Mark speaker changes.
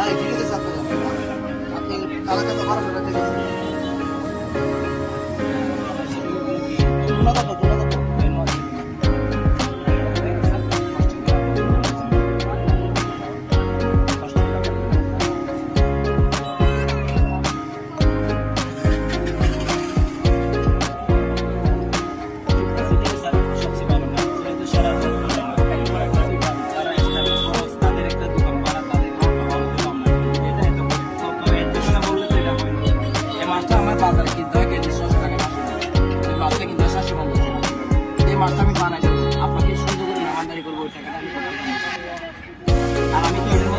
Speaker 1: না এখানে গেছে আপনারা আপনি কালাকাতা বাজারে কিনতে হয় কেজি ছশো টাকা পাঁচশো টাকা মাছটা কিনতে হয় সাতশো পঞ্চাশ টাকা এই মাছটা আমি বানাই আপনাকে সুন্দর করে মেহমানদারি করব, ওই টাকাটা আমি আর আমি তো